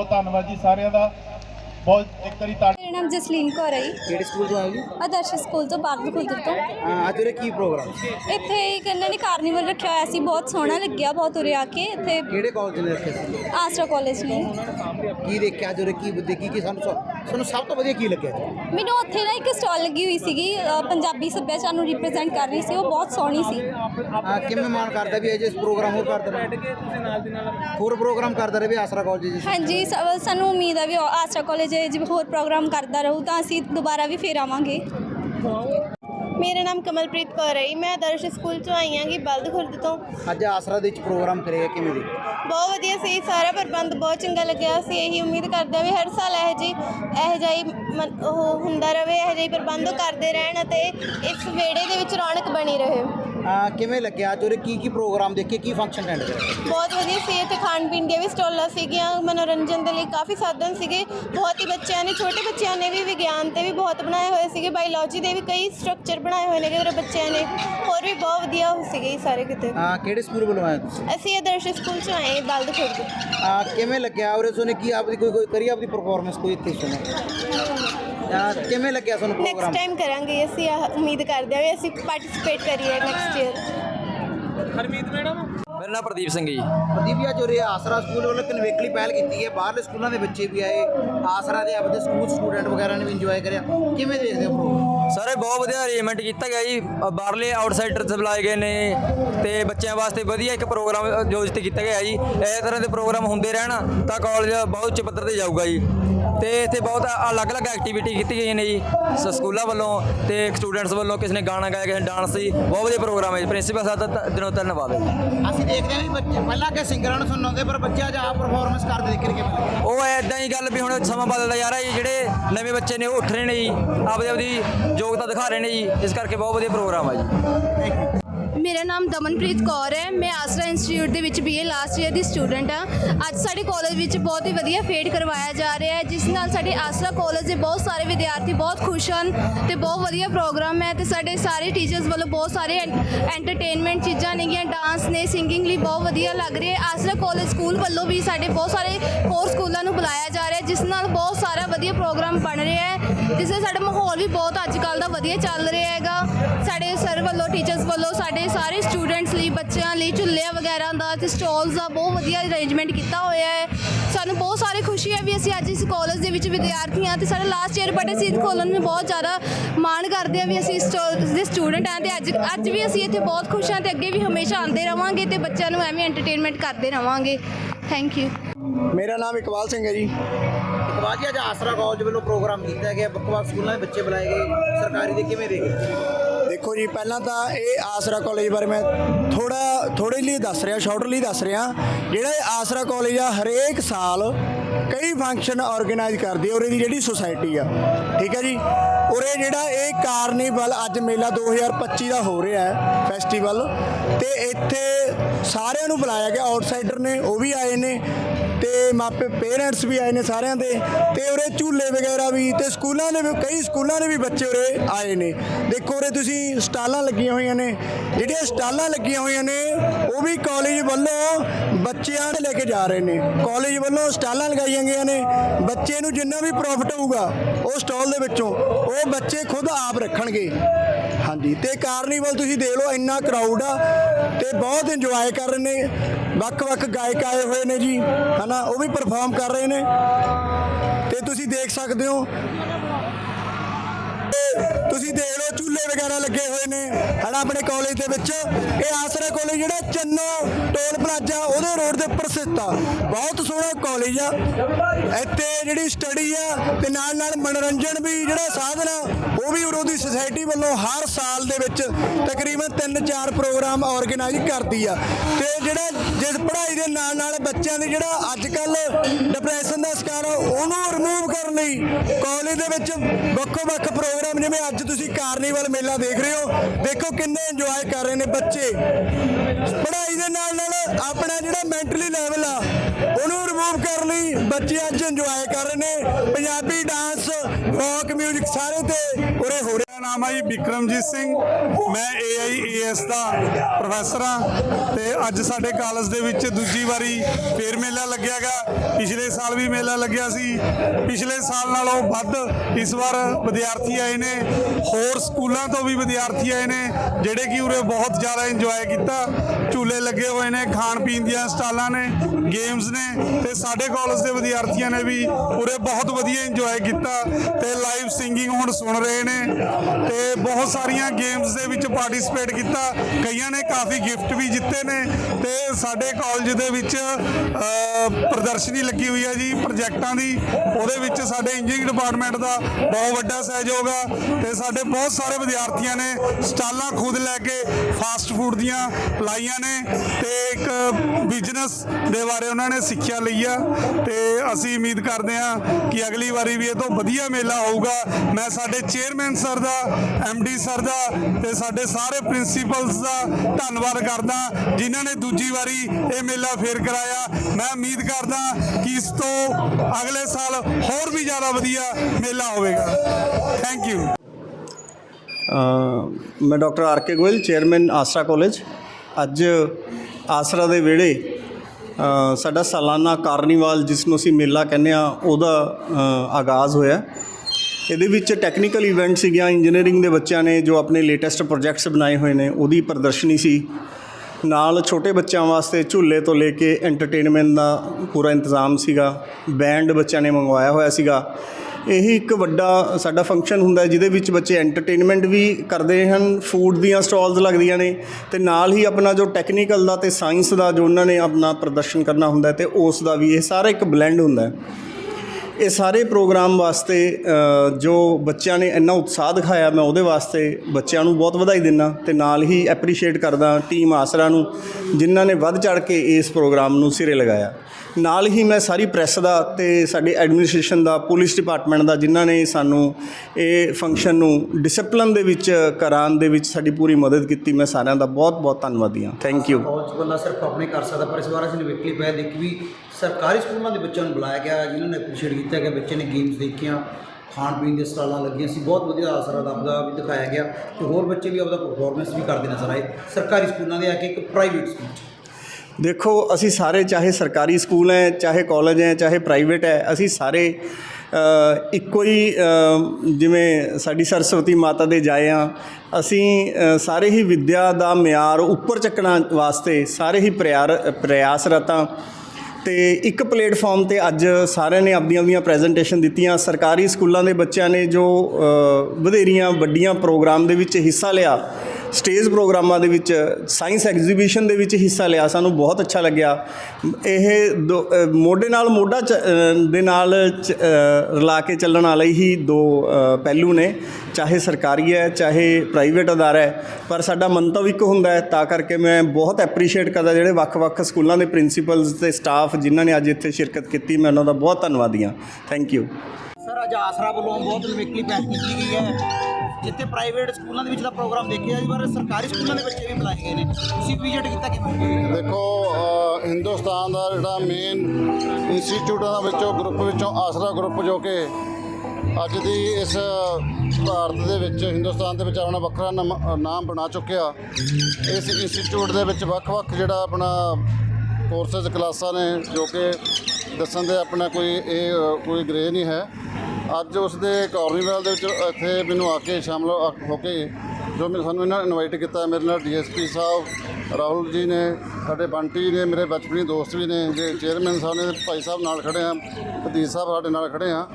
ਬਹੁਤ ਧੰਨਵਾਦ ਜੀ ਸਾਰਿਆਂ ਦਾ। ਬਹੁਤ ਇੱਕ ਵਾਰੀ ਤਾਂ ਮੇਰਾ ਨਾਮ ਜਸਲੀਨ ਕੌਰ ਹੈ ਜੀ। ਕਿਹੜੇ ਸਕੂਲ ਤੋਂ ਆਏ ਜੀ? ਆਦਰਸ਼ ਸਕੂਲ ਤੋਂ ਬਾਗਲ ਖੁਰਦ ਤੋਂ। ਅੱਜ ਉਰੇ ਕੀ ਪ੍ਰੋਗਰਾਮ? ਇੱਥੇ ਇੱਕ ਇਹਨਾਂ ਨੇ ਕਾਰਨੀਵਲ ਰੱਖਿਆ ਹੋਇਆ ਸੀ ਬਹੁਤ ਸੋਹਣਾ ਲੱਗਿਆ ਬਹੁਤ ਉਰੇ ਆ ਕੇ। ਇੱਥੇ ਕਿਹੜੇ ਕਾਲਜ ਨੇ ਰੱਖੇ ਸੀ? ਆਸਟਰਾ ਕਾਲਜ ਲਈ ਕੀ ਦੇਖਿਆ ਉਰੇ? ਕੀ ਦੇਖੀ ਕੀ ਸਾਨੂੰ ਤੁਹਾਨੂੰ ਸਭ ਤੋਂ ਵਧੀਆ ਕੀ ਲੱਗਿਆ ਜੀ ਮੈਨੂੰ ਉੱਥੇ ਨਾ ਇੱਕ ਸਟਾਲ ਲੱਗੀ ਹੋਈ ਸੀਗੀ ਅ, ਪੰਜਾਬੀ ਸੱਭਿਆਚਾਰ ਨੂੰ ਰਿਪਰੈਜ਼ੈਂਟ ਕਰ ਰਹੀ ਸੀ ਉਹ ਬਹੁਤ ਸੋਹਣੀ ਸੀ। ਆ ਕਿਵੇਂ ਮਾਣ ਕਰਦਾ ਵੀ ਇਹ ਜੇ ਪ੍ਰੋਗਰਾਮ ਹੋਰ ਕਰਦਾ ਰਹੇ ਕੇ ਤੁਸੀਂ ਨਾਲ ਦੀ ਨਾਲ ਹੋਰ ਪ੍ਰੋਗਰਾਮ ਕਰਦਾ ਰਹੇ ਆਸਰਾ ਕਾਲਜ ਜੀ ਹਾਂਜੀ ਸ- ਸਾਨੂੰ ਉਮੀਦ ਹੈ ਵੀ ਆਸਰਾ ਕਾਲਜ ਜੇ ਹੋਰ ਪ੍ਰੋਗਰਾਮ ਕਰਦਾ ਰਹੂ ਤਾਂ ਅਸੀਂ ਦੁਬਾਰਾ ਵੀ ਫੇਰ ਆਵਾਂਗੇ। ਮੇਰਾ ਨਾਮ ਕਮਲਪ੍ਰੀਤ ਕੌਰ ਹੈ ਜੀ। ਮੈਂ ਆਦਰਸ਼ ਸਕੂਲ ਤੋਂ ਆਈ ਹਾਂ ਕਿ ਬਲਦ ਖੁਰਦ ਤੋਂ। ਅੱਜ ਆਸਰਾ ਦੇ ਵਿੱਚ ਪ੍ਰੋਗਰਾਮ ਕਰਿਆ ਕਿਵੇਂ ਦੇ? ਬਹੁਤ ਵਧੀਆ ਸੀ ਸਾਰਾ ਪ੍ਰਬੰਧ ਬਹੁਤ ਚੰਗਾ ਲੱਗਿਆ। ਅਸੀਂ ਇਹੀ ਉਮੀਦ ਕਰਦੇ ਹਾਂ ਵੀ ਹਰ ਸਾਲ ਇਹੋ ਜਿਹੀ ਇਹੋ ਮਨ- ਉਹ ਹੁੰਦਾ ਰਵੇ ਇਹੋ ਜਿਹੇ ਪ੍ਰਬੰਧ ਕਰਦੇ ਰਹਿਣ ਅਤੇ ਇਸ ਵਿਹੜੇ ਦੇ ਵਿੱਚ ਰੌਣਕ ਬਣੀ ਰਹੇ। ਆ ਕਿਵੇਂ ਲੱਗਿਆ ਅੱਜ ਉਰੇ ਕੀ ਕੀ ਪ੍ਰੋਗਰਾਮ ਦੇਖੇ ਕੀ ਫੰਕਸ਼ਨ ਅਟੈਂਡ ਕਰੇ? ਬਹੁਤ ਵਧੀਆ ਸੀ ਇੱਥੇ ਖਾਣ ਪੀਣ ਦੀਆਂ ਵੀ ਸਟਾਲਾਂ ਸੀਗੀਆਂ ਮਨੋਰੰਜਨ ਦੇ ਲਈ ਕਾਫੀ ਸਾਧਨ ਸੀਗੇ। ਬਹੁਤ ਹੀ ਬੱਚਿਆਂ ਨੇ ਛੋਟੇ ਬੱਚਿਆਂ ਨੇ ਵੀ ਵਿਗਿਆਨ ਤੇ ਵੀ ਬਹੁਤ ਬਣਾਏ ਹੋਏ ਸੀਗੇ ਬਾਇਓਲੋਜੀ ਦੇ ਵੀ ਕਈ ਸਟਰਕਚਰ ਬਣਾਏ ਹੋਏ ਨੇ ਮੇਰੇ ਬੱਚਿਆਂ ਨੇ। ਹੋਰ ਵੀ ਬਹੁਤ ਵਧੀਆ ਹੋ ਸੀਗੇ ਸਾਰੇ ਕਿਤੇ। ਆ ਕਿਹੜੇ ਸਕੂਲ ਵੱਲੋਂ ਆਏ ਤੁਸੀਂ? ਅਸੀਂ ਆਦਰਸ਼ ਸਕੂਲ ਚ ਆਏ ਬਲਦ ਖੁਰਦ ਆ ਕਿਵੇਂ ਲੱਗਿਆ ਉਰੇ ਤੁਹਾਨੂੰ ਕੀ ਆਪਦੀ ਕੋਈ ਕੋਈ ਕਰੀ ਆਪਦੀ ਪਰਫਾਰਮੈਂਸ ਕੋਈ ਇੱਥੇ ਸੁਣੋ ਆ ਕਿਵੇਂ ਲੱਗਿਆ ਤੁਹਾਨੂੰ ਨੈਕਸਟ ਪ੍ਰੋਗਰਾਮ? ਟਾਈਮ ਕਰਾਂਗੇ ਅਸੀਂ ਆਹ ਉਮੀਦ ਕਰਦੇ ਹਾਂ ਵੀ ਅਸੀਂ ਪਾਰਟਿਸਿਪੇਟ ਕਰੀਏ ਨੈਕਸਟ ਈਅਰ ਹਰਮੀਤ ਮੈਡਮ? ਮੇਰਾ ਨਾਮ ਪ੍ਰਦੀਪ ਸਿੰਘ ਜੀ। ਪ੍ਰਦੀਪ ਜੀ ਉਰੇ ਆਸਰਾ ਸਕੂਲ ਵੱਲੋਂ ਇੱਕ ਨਿਵੇਕਲੀ ਪਹਿਲ ਕੀਤੀ ਹੈ। ਬਾਹਰਲੇ ਸਕੂਲਾਂ ਦੇ ਬੱਚੇ ਵੀ ਆਏ। ਆਸਰਾ ਦੇ ਆਪਦੇ ਸਕੂਲ ਸਟੂਡੈਂਟ ਵਗੈਰਾ ਨੇ ਵੀ ਇੰਜੋਏ ਕਰਿਆ। ਕਿਵੇਂ ਦੇਖਦੇ ਹੋ ਪ੍ਰੋਗਰਾਮ? ਸਾਰੇ ਬਹੁਤ ਵਧੀਆ ਅਰੇਂਜਮੈਂਟ ਕੀਤਾ ਗਿਆ ਜੀ। ਅ, ਬਾਹਰਲੇ ਆਊਟਸਾਈਡਰਸ ਬੁਲਾਏ ਗਏ ਨੇ ਤੇ ਬੱਚਿਆਂ ਵਾਸਤੇ ਵਧੀਆ ਇੱਕ ਪ੍ਰੋਗਰਾਮ ਆਯੋਜਿਤ ਕੀਤਾ ਗਿਆ ਜੀ। ਇਸ ਤਰ੍ਹਾਂ ਦੇ ਪ੍ਰੋਗਰਾਮ ਹੁੰਦੇ ਰਹਿਣ ਤਾਂ ਕਾਲਜ ਬਹੁਤ ਉੱਚ ਪੱਧਰ ਤੇ ਜਾਊਗਾ ਜੀ। ਤੇ ਇੱਥੇ ਬਹੁਤ ਅਲੱਗ-ਅਲੱਗ ਐਕਟੀਵਿਟੀ ਕੀਤੀ ਗਈਆਂ ਨੇ ਜੀ। ਸ- ਸਕੂਲਾਂ ਵੱਲੋਂ ਤੇ ਸਟੂਡੈਂਟਸ ਵੱਲੋਂ ਕਿਸੇ ਨੇ ਗਾਣਾ ਗਾਇਆ ਕਿਸੇ ਨੇ ਡਾਂਸ ਸੀ। ਬਹੁਤ ਵਧੀਆ ਪ੍ਰੋਗਰਾਮ ਹੈ ਜੀ। ਪ੍ਰਿੰਸੀਪਲ ਸਾਹਿਬ ਦਾ ਧ- ਦਿਲੋਂ ਧੰਨਵਾਦ ਹੈ ਜੀ। ਅਸੀਂ ਦੇਖਦੇ ਹਾਂ ਵੀ ਬੱਚੇ ਪਹਿਲਾਂ ਕਿ ਸਿੰਗਰਾਂ ਨੂੰ ਸੁਣਾਉਂਦੇ ਪਰ ਬੱਚੇ ਅੱਜ ਆਪ ਪਰਫਾਰਮੈਂਸ ਕਰਦੇ ਦੇਖ ਕੇ ਲੱਗਿਆ ਉਹ ਐਦਾਂ ਹੀ ਗੱਲ ਵੀ ਹੁਣ ਸਮਾਂ ਬਦਲਦਾ ਜਾ ਰਿਹਾ ਜੀ। ਜਿਹੜੇ ਨਵੇਂ ਬੱਚੇ ਨੇ ਉਹ ਉੱਠ ਰਹੇ ਨੇ ਜੀ। ਆਪਦੀ ਆਪਦੀ ਯੋਗਤਾ ਦਿਖਾ ਰਹੇ ਨੇ ਜੀ। ਇਸ ਕਰਕੇ ਬਹੁਤ ਵਧੀਆ ਪ੍ਰੋਗਰਾਮ ਆ ਜੀ। ਮੇਰਾ ਨਾਮ ਦਮਨਪ੍ਰੀਤ ਕੌਰ ਹੈ। ਮੈਂ ਆਸਰਾ ਇੰਸਟੀਚਿਊਟ ਦੇ ਵਿੱਚ ਬੀਏ ਲਾਸਟ ਈਅਰ ਦੀ ਸਟੂਡੈਂਟ ਹਾਂ। ਅੱਜ ਸਾਡੇ ਕਾਲਜ ਵਿੱਚ ਬਹੁਤ ਹੀ ਵਧੀਆ ਫੇਡ ਕਰਵਾਇਆ ਜਾ ਰਿਹਾ ਹੈ, ਜਿਸ ਨਾਲ ਸਾਡੇ ਆਸਰਾ ਕਾਲਜ ਦੇ ਬਹੁਤ ਸਾਰੇ ਵਿਦਿਆਰਥੀ ਬਹੁਤ ਖੁਸ਼ ਹਨ ਤੇ ਬਹੁਤ ਵਧੀਆ ਪ੍ਰੋਗਰਾਮ ਹੈ ਤੇ ਸਾਡੇ ਸਾਰੇ ਟੀਚਰਸ ਵੱਲੋਂ ਬਹੁਤ ਸਾਰੇ ਐਂਟਰਟੇਨਮੈਂਟ ਚੀਜ਼ਾਂ ਨੇਗੀਆਂ ਡਾਂਸ ਨੇ ਸਿੰਗਿੰਗ ਲਈ ਬਹੁਤ ਵਧੀਆ ਲੱਗ ਰਿਹਾ ਹੈ। ਆਸਰਾ ਕਾਲਜ ਸਕੂਲ ਵੱਲੋਂ ਵੀ ਸਾਡੇ ਬਹੁਤ ਸਾਰੇ ਹੋਰ ਸਕੂਲਾਂ ਨੂੰ ਬੁਲਾਇਆ ਜਾ ਰਿਹਾ ਜਿਸ ਨਾਲ ਬਹੁਤ ਸਾਰਾ ਵਧੀਆ ਪ੍ਰੋਗਰਾਮ ਬਣ ਰਿਹਾ ਹੈ, ਜਿਸ ਨਾਲ ਸਾਡਾ ਮਾਹੌਲ ਵੀ ਬਹੁਤ ਅੱਜ ਕੱਲ ਦਾ ਵਧੀਆ ਚੱਲ ਰਿਹਾ ਹੈਗਾ। ਸਾਡੇ ਟੀਚਰਸ ਵੱਲੋਂ ਸਾਡੇ ਸਾਰੇ ਸਟੂਡੈਂਟਸ ਲਈ ਬੱਚਿਆਂ ਲਈ ਝੁੱਲਿਆਂ ਵਗੈਰਾ ਦਾ ਤੇ ਸਟਾਲਸ ਦਾ ਬਹੁਤ ਵਧੀਆ ਅਰੇਂਜਮੈਂਟ ਕੀਤਾ ਹੋਇਆ ਹੈ। ਸਾਨੂੰ ਬਹੁਤ ਸਾਰੀ ਖੁਸ਼ੀ ਹੈ ਵੀ ਅਸੀਂ ਅੱਜ ਇਸ ਕਾਲਜ ਦੇ ਵਿੱਚ ਵਿਦਿਆਰਥੀ ਹਾਂ ਤੇ ਸਾਡਾ ਲਾਸਟ ਈਅਰ ਬੜੇ ਸੀ ਖੋਲਣ ਨੂੰ ਬਹੁਤ ਜ਼ਿਆਦਾ ਮਾਣ ਕਰਦੇ ਹਾਂ ਵੀ ਅਸੀਂ ਦੇ ਸਟੂਡੈਂਟ ਹਾਂ ਤੇ ਅੱਜ ਅੱਜ ਵੀ ਅਸੀਂ ਇੱਥੇ ਬਹੁਤ ਖੁਸ਼ ਹਾਂ ਤੇ ਅੱਗੇ ਵੀ ਹਮੇਸ਼ਾ ਆਉਂਦੇ ਰਵਾਂਗੇ ਤੇ ਬੱਚਿਆਂ ਨੂੰ ਐਵੇਂ ਐਂਟਰਟੇਨਮੈਂਟ ਕਰਦੇ ਰਵਾਂਗੇ। ਥੈਂਕ ਯੂ ਮੇਰਾ ਨਾਮ ਇਕਬਾਲ ਸਿੰਘ ਹੈ ਜੀ। ਇਕਬਾਲ ਜੀ ਅੱਜ ਆਸਰਾ ਕਾਲਜ ਵੱਲੋਂ ਪ੍ਰੋਗਰਾਮ ਕੀਤਾ ਗਿਆ। ਵੱਖ-ਵੱਖ ਸਕੂਲਾਂ ਦੇ ਬੱਚੇ ਬੁਲਾਏ ਗਏ। ਸਰਕਾਰੀ ਦੇ ਕਿਵੇਂ ਦੇਖਦੇ ਦੇਖੋ ਜੀ, ਪਹਿਲਾਂ ਤਾਂ ਇਹ ਆਸਰਾ ਕਾਲਜ ਬਾਰੇ ਮੈਂ ਥੋੜਾ ਥੋੜੇ ਲਈ ਦੱਸ ਰਿਹਾ ਸ਼ਾਰਟ ਦੱਸ ਰਿਹਾ। ਜਿਹੜਾ ਇਹ ਆਸਰਾ ਕਾਲਜ ਆ, ਹਰੇਕ ਸਾਲ ਕਈ ਫੰਕਸ਼ਨ ਆਰਗੇਨਾਈਜ਼ ਕਰਦੀ ਹੈ ਔਰ ਇਹਦੀ ਜਿਹੜੀ ਸੁਸਾਇਟੀ ਆ। ਠੀਕ ਹੈ ਜੀ? ਔਰ ਇਹ ਜਿਹੜਾ ਇਹ ਕਾਰਨੀਵਲ ਅੱਜ ਮੇਲਾ 2025 ਦਾ ਹੋ ਰਿਹਾ ਹੈ ਫੈਸਟੀਵਲ ਤੇ ਇੱਥੇ ਸਾਰਿਆਂ ਨੂੰ ਬੁਲਾਇਆ ਗਿਆ ਆਊਟਸਾਈਡਰ ਨੇ, ਉਹ ਵੀ ਆਏ ਨੇ। ਤੇ ਮਾਪੇ ਪੇਰੈਂਟਸ ਵੀ ਆਏ ਨੇ ਸਾਰਿਆਂ ਦੇ ਤੇ ਉਰੇ ਝੂਲੇ ਵਗੈਰਾ ਵੀ ਤੇ ਸਕੂਲਾਂ ਦੇ ਵੀ, ਕਈ ਸਕੂਲਾਂ ਦੇ ਵੀ ਬੱਚੇ ਉਰੇ ਆਏ ਨੇ। ਦੇਖੋ ਉਰੇ ਤੁਸੀਂ ਸਟਾਲਾਂ ਲੱਗੀਆਂ ਹੋਈਆਂ ਨੇ, ਜਿਹੜੀਆਂ ਸਟਾਲਾਂ ਲੱਗੀਆਂ ਹੋਈਆਂ ਨੇ, ਉਹ ਵੀ ਕਾਲਜ ਵੱਲੋਂ ਬੱਚਿਆਂ ਦੇ ਲੈ ਕੇ ਜਾ ਰਹੇ ਨੇ। ਕਾਲਜ ਵੱਲੋਂ ਸਟਾਲਾਂ ਲਗਾਈਆਂ ਗਈਆਂ ਨੇ, ਬੱਚੇ ਨੂੰ ਜਿੰਨਾ ਵੀ ਪ੍ਰੋਫਿਟ ਹੋਊਗਾ, ਉਹ ਸਟਾਲ ਦੇ ਵਿੱਚੋਂ, ਉਹ ਬੱਚੇ ਖੁਦ ਆਪ ਰੱਖਣਗੇ। ਹਾਂਜੀ, ਤੇ ਕਾਰਨੀਵਲ ਤੁਸੀਂ ਦੇਖ ਲਓ, ਇੰਨਾ ਕਰਾਊਡ ਆ ਤੇ ਬਹੁਤ ਇੰਜੋਏ ਕਰ ਰਹੇ ਨੇ। ਵੱਖ-ਵੱਖ ਗਾਇਕ ਆਏ ਹੋਏ ਨੇ ਜੀ, ਹਨਾ, ਉਹ ਵੀ ਪਰਫਾਰਮ ਕਰ ਰਹੇ ਨੇ। ਤੇ ਤੁਸੀਂ ਦੇਖ ਸਕਦੇ ਹੋ। ਤੁਸੀਂ ਦੇਖ ਲਓ ਝੂਲੇ ਵਗੈਰਾ ਲੱਗੇ ਹੋਏ ਨੇ, ਹਨਾ, ਆਪਣੇ ਕਾਲਜ ਦੇ ਵਿੱਚ। ਇਹ ਆਸਰਾ ਕਾਲਜ ਜਿਹੜਾ ਚੰਨੋ ਟੋਲ ਪਲਾਜ਼ਾ, ਉਹਦੇ ਰੋਡ ਦੇ ਉੱਪਰ ਸਥਿਤ ਆ। ਬਹੁਤ ਸੋਹਣਾ ਕਾਲਜ ਆ। ਇੱਥੇ ਜਿਹੜੀ ਸਟੱਡੀ ਆ, ਤੇ ਨਾਲ ਨਾਲ ਮਨੋਰੰਜਨ ਵੀ ਜਿਹੜਾ ਸਾਧਨ ਆ ਉਹ ਵੀ ਵਿਰੋਧੀ ਸੁਸਾਇਟੀ ਵੱਲੋਂ ਹਰ ਸਾਲ ਦੇ ਵਿੱਚ ਤਕਰੀਬਨ 3-4 ਪ੍ਰੋਗਰਾਮ ਆਰਗੇਨਾਈਜ਼ ਕਰਦੀ ਆ। ਤੇ ਜਿਹੜਾ ਜਿਸ ਪੜ੍ਹਾਈ ਦੇ ਨਾਲ ਨਾਲ ਬੱਚਿਆਂ ਦੇ ਜਿਹੜਾ ਅੱਜ ਕੱਲ ਡਿਪਰੈਸ਼ਨ ਦਾ ਸ਼ਿਕਾਰ ਆ, ਉਹਨੂੰ ਰਿਮੂਵ ਕਰਨ ਲਈ ਕਾਲਜ ਦੇ ਵਿੱਚ ਵੱਖੋ ਵੱਖ ਪ੍ਰੋਗਰਾਮ, ਜਿਵੇਂ ਅੱਜ ਤੁਸੀਂ ਕਾਰਨੀਵਲ ਮੇਲਾ ਦੇਖ ਰਹੇ ਹੋ। ਦੇਖੋ ਕਿੰਨੇ ਇੰਜੋਏ ਕਰ ਰਹੇ ਨੇ ਬੱਚੇ। ਪੜ੍ਹਾਈ ਦੇ ਨਾਲ ਨਾਲ ਆਪਣਾ ਜਿਹੜਾ ਮੈਂਟਲੀ ਲੈਵਲ ਆ, ਉਹਨੂੰ ਰਿਮੂਵ ਕਰਨ ਲਈ ਬੱਚੇ ਅੱਜ ਇੰਜੋਏ ਕਰ ਰਹੇ ਨੇ। ਪੰਜਾਬੀ ਡਾਂਸ ਫੋਕ 뮤직 ਸਾਰੇ ਤੇ ਉਰੇ ਹੋ ਰਿਹਾ ਨਾਮ ਹੈ ਜੀ ਵਿਕਰਮਜੀਤ ਸਿੰਘ। ਮੈਂ AIAS ਦਾ ਪ੍ਰੋਫੈਸਰ ਹਾਂ ਤੇ ਅੱਜ ਸਾਡੇ ਕਾਲਜ ਦੇ ਵਿੱਚ ਦੂਜੀ ਵਾਰੀ ਫੇਰ ਮੇਲਾ ਲੱਗਿਆਗਾ ਪਿਛਲੇ ਸਾਲ ਵੀ ਮੇਲਾ ਲੱਗਿਆ ਸੀ। ਪਿਛਲੇ ਸਾਲ ਨਾਲੋਂ ਵੱਧ ਇਸ ਵਾਰ ਵਿਦਿਆਰਥੀ ਆਏ ਨੇ। ਹੋਰ ਸਕੂਲਾਂ ਤੋਂ ਵੀ ਵਿਦਿਆਰਥੀ ਆਏ ਨੇ, ਜਿਹੜੇ ਕਿ ਉਰੇ ਬਹੁਤ ਜ਼ਿਆਦਾ ਇੰਜੋਏ ਕੀਤਾ। ਝੂਲੇ ਲੱਗੇ ਹੋਏ ਨੇ, ਖਾਣ ਪੀਣ ਦੀਆਂ ਸਟਾਲਾਂ ਨੇ ਗੇਮਸ ਨੇ ਤੇ ਸਾਡੇ ਕਾਲਜ ਦੇ ਵਿਦਿਆਰਥੀਆਂ ਨੇ ਵੀ ਉਰੇ ਬਹੁਤ ਵਧੀਆ ਇੰਜੋਏ ਕੀਤਾ ਤੇ ਲਾਈਵ ਸਿੰਗਿੰਗ ਹੁਣ ਸੁਣ ਰਹੇ ਨੇ। ਤੇ ਬਹੁਤ ਸਾਰੀਆਂ ਗੇਮਸ ਦੇ ਵਿੱਚ ਪਾਰਟਿਸਿਪੇਟ ਕੀਤਾ। ਕਈਆਂ ਨੇ ਕਾਫੀ ਗਿਫਟ ਵੀ ਜਿੱਤੇ ਨੇ ਤੇ ਸਾਡੇ ਕਾਲਜ ਦੇ ਵਿੱਚ ਪ੍ਰਦਰਸ਼ਨੀ ਲੱਗੀ ਹੋਈ ਹੈ ਜੀ ਪ੍ਰੋਜੈਕਟਾਂ ਦੀ। ਉਹਦੇ ਵਿੱਚ ਸਾਡੇ ਇੰਜੀਨੀਅਰਿੰਗ ਡਿਪਾਰਟਮੈਂਟ ਦਾ ਬਹੁਤ ਵੱਡਾ ਸਹਿਯੋਗ ਆ ਤੇ ਸਾਡੇ ਬਹੁਤ ਸਾਰੇ ਵਿਦਿਆਰਥੀਆਂ ਨੇ ਸਟਾਲਾਂ ਖੁਦ ਲੈ ਕੇ ਫਾਸਟ ਫੂਡ ਦੀਆਂ ਲਾਈਆਂ ਨੇ ਤੇ ਇੱਕ ਬਿਜ਼ਨਸ ਦੇ ਬਾਰੇ ਉਹਨਾਂ ਨੇ ਸਿੱਖਿਆ ਲਈ ਆ ਤੇ ਅਸੀਂ ਉਮੀਦ ਕਰਦੇ ਹਾਂ ਕਿ ਅਗਲੀ ਵਾਰੀ ਵੀ ਇਹ ਤੋਂ ਵਧੀਆ ਮੇਲਾ ਹੋਊਗਾ। ਮੈਂ ਸਾਡੇ ਚੇਅਰਮੈਨ ਸਰ ਦਾ ਡੀ ਸਰ ਦਾ ਤੇ ਸਾਡੇ ਸਾਰੇ ਪ੍ਰਿੰਸੀਪਲਸ ਦਾ ਧੰਨਵਾਦ ਕਰਦਾ, ਜਿਨ੍ਹਾਂ ਨੇ ਦੂਜੀ ਵਾਰੀ ਇਹ ਮੇਲਾ ਫੇਰ ਕਰਾਇਆ। ਮੈਂ ਉਮੀਦ ਕਰਦਾ ਕਿ ਇਸ ਤੋਂ ਅਗਲੇ ਸਾਲ ਹੋਰ ਵੀ ਜ਼ਿਆਦਾ ਵਧੀਆ ਮੇਲਾ ਹੋਵੇਗਾ। ਥੈਂਕ ਯੂ ਮੈਂ doctor R K Goyal, chairman Aasra college. ਅੱਜ ਆਸਰਾ ਦੇ ਵਿਹੜੇ ਸਾਡਾ ਸਾਲਾਨਾ ਕਾਰਨੀਵਾਲ, ਜਿਸ ਨੂੰ ਅਸੀਂ ਮੇਲਾ ਕਹਿੰਦੇ ਆ ਉਹਦਾ ਆਗਾਜ਼ ਹੋਇਆ। ਇਹਦੇ ਵਿੱਚ ਟੈਕਨੀਕਲ ਇਵੈਂਟ ਸੀਗੀਆਂ ਇੰਜੀਨੀਅਰਿੰਗ ਦੇ ਬੱਚਿਆਂ ਨੇ ਜੋ ਆਪਣੇ ਲੇਟੈਸਟ ਪ੍ਰੋਜੈਕਟਸ ਬਣਾਏ ਹੋਏ ਨੇ, ਉਹਦੀ ਪ੍ਰਦਰਸ਼ਨੀ ਸੀ। ਨਾਲ ਛੋਟੇ ਬੱਚਿਆਂ ਵਾਸਤੇ ਝੂਲੇ ਤੋਂ ਲੈ ਕੇ ਐਂਟਰਟੇਨਮੈਂਟ ਦਾ ਪੂਰਾ ਇੰਤਜ਼ਾਮ ਸੀਗਾ। ਬੈਂਡ ਬੱਚਿਆਂ ਨੇ ਮੰਗਵਾਇਆ ਹੋਇਆ ਸੀਗਾ। ਇਹ ਇੱਕ ਵੱਡਾ ਸਾਡਾ ਫੰਕਸ਼ਨ ਹੁੰਦਾ ਜਿਹਦੇ ਵਿੱਚ ਬੱਚੇ ਐਂਟਰਟੇਨਮੈਂਟ ਵੀ ਕਰਦੇ ਹਨ ਫੂਡ ਦੀਆਂ ਸਟਾਲਸ ਲੱਗਦੀਆਂ ਨੇ, ਤੇ ਨਾਲ ਹੀ ਆਪਣਾ ਜੋ ਟੈਕਨੀਕਲ ਦਾ ਤੇ ਸਾਇੰਸ ਦਾ ਜੋ ਉਹਨਾਂ ਨੇ ਆਪਣਾ ਪ੍ਰਦਰਸ਼ਨ ਕਰਨਾ ਹੁੰਦਾ ਹੈ, ਤੇ ਉਸ ਦਾ ਵੀ ਇਹ ਸਾਰਾ ਇੱਕ ਬਲੈਂਡ ਹੁੰਦਾ ਹੈ। ਇਹ ਸਾਰੇ ਪ੍ਰੋਗਰਾਮ ਵਾਸਤੇ ਜੋ ਬੱਚਿਆਂ ਨੇ ਇੰਨਾ ਉਤਸ਼ਾਹ ਦਿਖਾਇਆ ਮੈਂ ਉਹਦੇ ਵਾਸਤੇ ਬੱਚਿਆਂ ਨੂੰ ਬਹੁਤ ਵਧਾਈ ਦਿੰਦਾ ਤੇ ਨਾਲ ਹੀ ਐਪਰੀਸ਼ੀਏਟ ਕਰਦਾ ਟੀਮ ਆਸਰਾ ਨੂੰ ਜਿਨ੍ਹਾਂ ਨੇ ਵੱਧ ਚੜ ਕੇ ਇਸ ਪ੍ਰੋਗਰਾਮ ਨੂੰ ਸਿਰੇ ਲਗਾਇਆ। ਨਾਲ ਹੀ ਮੈਂ ਸਾਰੀ ਪ੍ਰੈਸ ਦਾ ਤੇ ਸਾਡੇ ਐਡਮਿਨਿਸਟ੍ਰੇਸ਼ਨ ਦਾ ਪੁਲਿਸ ਡਿਪਾਰਟਮੈਂਟ ਦਾ ਜਿਨ੍ਹਾਂ ਨੇ ਸਾਨੂੰ ਇਹ ਫੰਕਸ਼ਨ ਨੂੰ ਡਿਸਪਲਿਨ ਦੇ ਵਿੱਚ ਕਰਾਉਣ ਦੇ ਵਿੱਚ ਸਾਡੀ ਪੂਰੀ ਮਦਦ ਕੀਤੀ ਮੈਂ ਸਾਰਿਆਂ ਦਾ ਬਹੁਤ ਬਹੁਤ ਧੰਨਵਾਦੀ ਹਾਂ। ਥੈਂਕ ਯੂ ਕਾਲਜ ਬੰਦਾ ਸਿਰਫ ਆਪਣੇ ਕਰ ਸਕਦਾ ਪਰ ਇਸ ਵਾਰ ਅਸੀਂ ਨਿਵੇਕਲੀ ਪਹਿਲ ਦੇਖੀ ਵੀ ਸਰਕਾਰੀ ਸਕੂਲਾਂ ਦੇ ਬੱਚਿਆਂ ਨੂੰ ਬੁਲਾਇਆ ਗਿਆ, ਜਿਨ੍ਹਾਂ ਨੇ ਐਪਰੀਸ਼ੀਏਟ ਕੀਤਾ ਕਿ ਬੱਚੇ ਨੇ ਗੇਮਸ ਦੇਖੀਆਂ, ਖਾਣ ਪੀਣ ਦੇ ਸਟਾਲਾਂ ਲੱਗੀਆਂ ਸੀ, ਬਹੁਤ ਵਧੀਆ ਆਸਰਾ ਦਾ ਆਪਦਾ ਵੀ ਦਿਖਾਇਆ ਗਿਆ ਤੇ ਹੋਰ ਬੱਚੇ ਵੀ ਆਪਦਾ ਪਰਫਾਰਮੈਂਸ ਵੀ ਕਰਦੇ ਨਜ਼ਰ ਆਏ ਸਰਕਾਰੀ ਸਕੂਲਾਂ ਦੇ ਆ ਕੇ ਇੱਕ ਪ੍ਰਾਈਵੇਟ ਸਕੂਲ ਦੇਖੋ, ਅਸੀਂ ਸਾਰੇ ਚਾਹੇ ਸਰਕਾਰੀ ਸਕੂਲ ਹੈ ਚਾਹੇ ਕਾਲਜ ਹੈ ਚਾਹੇ ਪ੍ਰਾਈਵੇਟ ਹੈ ਅਸੀਂ ਸਾਰੇ ਇੱਕੋ ਹੀ ਜਿਵੇਂ ਸਾਡੀ ਸਰਸਵਤੀ ਮਾਤਾ ਦੇ ਜਾਏ ਆ, ਅਸੀਂ ਸਾਰੇ ਹੀ ਵਿੱਦਿਆ ਦਾ ਮਿਆਰ ਉੱਪਰ ਚੱਕਣਾ ਵਾਸਤੇ ਸਾਰੇ ਹੀ ਪ੍ਰਿਆਰ ਪ੍ਰਯਾਸਰਤ ਹਾਂ ਤੇ ਇੱਕ ਪਲੇਟਫਾਰਮ ਤੇ ਅੱਜ ਸਾਰਿਆਂ ਨੇ ਆਪਣੀਆਂ ਆਪਣੀਆਂ ਪ੍ਰੈਜੈਂਟੇਸ਼ਨ ਦਿੱਤੀਆਂ। ਸਰਕਾਰੀ ਸਕੂਲਾਂ ਦੇ ਬੱਚਿਆਂ ਨੇ ਜੋ ਵਧੇਰੀਆਂ ਵੱਡੀਆਂ ਪ੍ਰੋਗਰਾਮ ਦੇ ਵਿੱਚ ਹਿੱਸਾ ਲਿਆ। ਸਟੇਜ ਪ੍ਰੋਗਰਾਮਾਂ ਦੇ ਵਿੱਚ, ਸਾਇੰਸ ਐਗਜ਼ੀਬਿਸ਼ਨ ਦੇ ਵਿੱਚ ਹਿੱਸਾ ਲਿਆ। ਸਾਨੂੰ ਬਹੁਤ ਅੱਛਾ ਲੱਗਿਆ। ਇਹ ਦੋ- ਮੋਢੇ ਨਾਲ ਮੋਢਾ ਚ- ਦੇ ਨਾਲ ਚ- ਰਲਾ ਕੇ ਚੱਲਣ ਵਾਲੇ ਹੀ ਦੋ ਪਹਿਲੂ ਨੇ। ਚਾਹੇ ਸਰਕਾਰੀ ਹੈ, ਚਾਹੇ ਪ੍ਰਾਈਵੇਟ ਅਦਾਰਾ ਹੈ। ਪਰ ਸਾਡਾ ਮੰਤਵ ਇੱਕ ਹੁੰਦਾ ਹੈ, ਤਾਂ ਕਰਕੇ ਮੈਂ ਬਹੁਤ ਐਪਰੀਸ਼ੀਏਟ ਕਰਦਾ ਜਿਹੜੇ ਵੱਖ-ਵੱਖ ਸਕੂਲਾਂ ਦੇ ਪ੍ਰਿੰਸੀਪਲਸ ਤੇ ਸਟਾਫ ਜਿਨ੍ਹਾਂ ਨੇ ਅੱਜ ਇੱਥੇ ਸ਼ਿਰਕਤ ਕੀਤੀ, ਮੈਂ ਉਹਨਾਂ ਦਾ ਬਹੁਤ ਧੰਨਵਾਦੀ ਹਾਂ। ਥੈਂਕ ਯੂ ਸਰ ਅੱਜ ਆਸਰਾ ਵੱਲੋਂ ਬਹੁਤ ਨਿਵੇਕਲੀ ਪਹਿਲ ਕੀਤੀ ਗਈ ਹੈ। ਜਿੱਥੇ ਪ੍ਰਾਈਵੇਟ ਸਕੂਲਾਂ ਦੇ ਵਿੱਚ ਦਾ ਪ੍ਰੋਗਰਾਮ ਦੇਖਿਆ ਜੀ, ਪਰ ਸਰਕਾਰੀ ਸਕੂਲਾਂ ਦੇ ਬੱਚੇ ਵੀ ਬੁਲਾਏ ਗਏ ਨੇ? ਤੁਸੀਂ ਵਿਜ਼ਿਟ ਕੀਤਾ ਕਿਵੇਂ? ਦੇਖੋ ਹਿੰਦੁਸਤਾਨ ਦਾ ਜਿਹੜਾ ਮੇਨ ਇੰਸਟੀਚਿਊਟਾਂ ਦਾ ਵਿੱਚੋਂ ਗਰੁੱਪ ਵਿੱਚੋਂ ਆਸਰਾ ਗਰੁੱਪ ਜੋ ਕਿ ਅੱਜ ਦੀ ਇਸ ਭਾਰਤ ਦੇ ਵਿੱਚ, ਹਿੰਦੁਸਤਾਨ ਦੇ ਵਿੱਚ ਆਪਣਾ ਵੱਖਰਾ ਨਾਮ ਬਣਾ ਚੁੱਕਿਆ। ਇਸ ਇੰਸਟੀਚਿਊਟ ਦੇ ਵਿੱਚ ਵੱਖ-ਵੱਖ ਜਿਹੜਾ ਆਪਣਾ ਕੋਰਸਸ ਕਲਾਸਾਂ ਨੇ, ਜੋ ਕਿ ਦੱਸਣ ਦੇ ਆਪਣਾ ਕੋਈ ਇਹ ਕੋਈ ਗ੍ਰੇ ਨਹੀਂ ਹੈ। ਅੱਜ ਉਸ ਦੇ ਕਾਰਨੀਵਲ ਦੇ ਵਿੱਚ ਇੱਥੇ ਮੈਨੂੰ ਆ ਕੇ ਸ਼ਾਮਲ ਹੋ ਕੇ ਜੋ ਮੈਨੂੰ ਸਾਨੂੰ ਇਹਨਾਂ ਨੇ ਇਨਵਾਈਟ ਕੀਤਾ, ਮੇਰੇ ਨਾਲ ਡੀਐਸਪੀ ਸਾਹਿਬ, ਰਾਹੁਲ ਜੀ ਨੇ, ਸਾਡੇ ਬੰਟੀ ਨੇ, ਮੇਰੇ ਬਚਪਨੀ ਦੋਸਤ ਵੀ ਨੇ, ਜੇ ਚੇਅਰਮੈਨ ਸਾਹਿਬ ਨੇ, ਭਾਈ ਸਾਹਿਬ ਨਾਲ ਖੜੇ ਆ ਹਦੀਸ ਸਾਹਿਬ ਸਾਡੇ ਨਾਲ ਖੜੇ ਆ